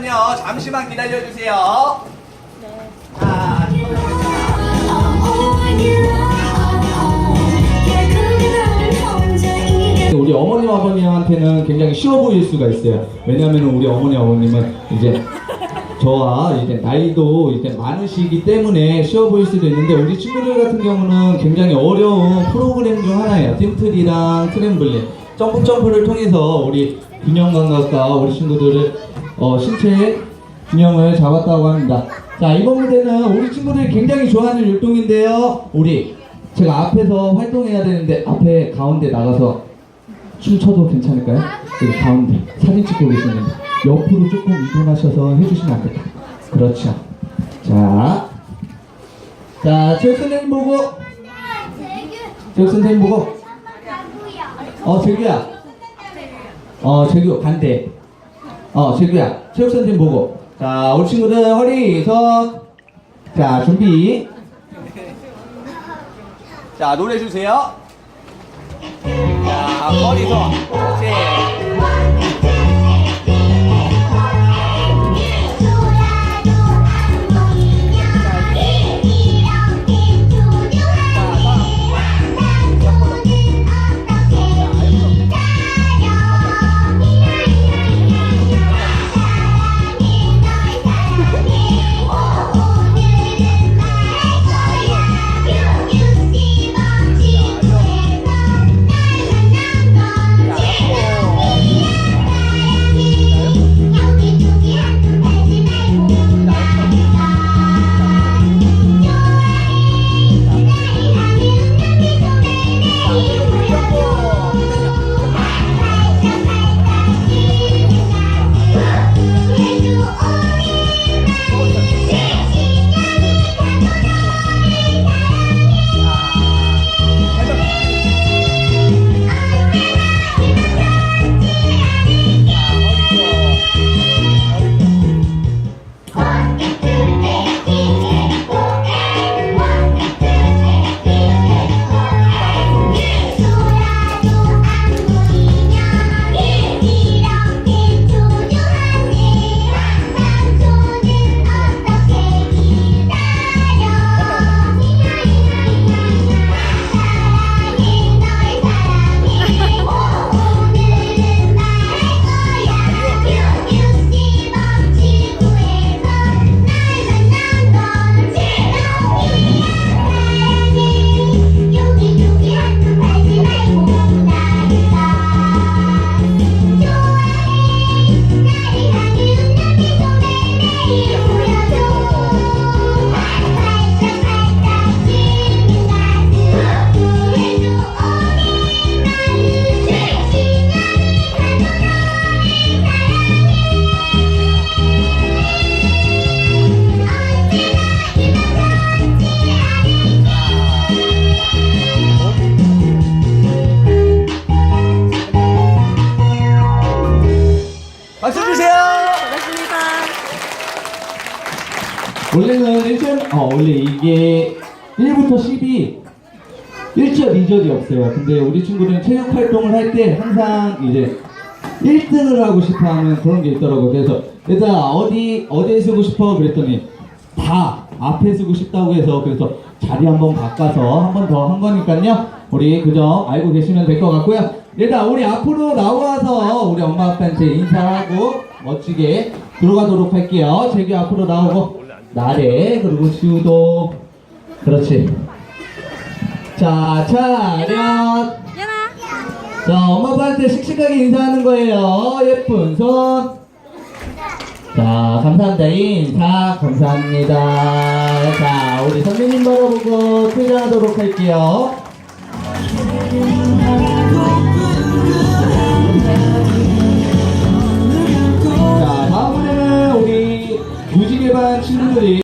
거니까요. 잠시만 기다려주세요. 자, 우리 어머님 아버님한테는 굉장히 쉬워 보일 수가 있어요. 왜냐하면 우리 어머니 아버님은 이제 저와 이제 나이도 이제 많으시기 때문에 쉬워 보일 수도 있는데 우리 친구들 같은 경우는 굉장히 어려운 프로그램 중 하나예요. 팀틀이랑 트램블린 점프 점프를 통해서 우리 균형 감각과 우리 친구들을 어, 신체 균형을 잡았다고 합니다. 자 이번 무대는 우리 친구들이 굉장히 좋아하는 율동인데요. 우리 제가 앞에서 활동해야 되는데 앞에 가운데 나가서 춤춰도 괜찮을까요? 여기 가운데 사진 찍고 계시는데 옆으로 조금 이동하셔서 해주시면 안 될까요? 그렇죠. 자, 자, 체육 선생님 보고, 체육 선생님 보고, 어, 재규야, 어, 재규 반대, 어, 재규야, 체육 선생님 보고, 자, 우리 친구들 허리 서, 자, 준비. 자, 노래 주세요. 자, 머리서. 그 원래는 1점, 어, 원래 이게 1부터 10이 1절, 2절이 없어요. 근데 우리 친구들은 체육 활동을 할 때 항상 이제 1등을 하고 싶어 하는 그런 게 있더라고요. 그래서 얘들아, 어디, 어디에 쓰고 싶어? 그랬더니 다 앞에 쓰고 싶다고 해서 그래서 자리 한번 바꿔서 한 번 더 한 거니까요. 우리 그점 알고 계시면 될 것 같고요. 얘들아, 우리 앞으로 나와서 우리 엄마 아빠한테 인사하고 멋지게 들어가도록 할게요. 재규 앞으로 나오고 나래 그리고 수도. 그렇지. 자 차렷 자 엄마 아빠한테 씩씩하게 인사하는 거예요. 예쁜 손 자 감사합니다. 인사. 감사합니다. 자 우리 선생님 바라보고 퇴장하도록 할게요. 일반 친구들이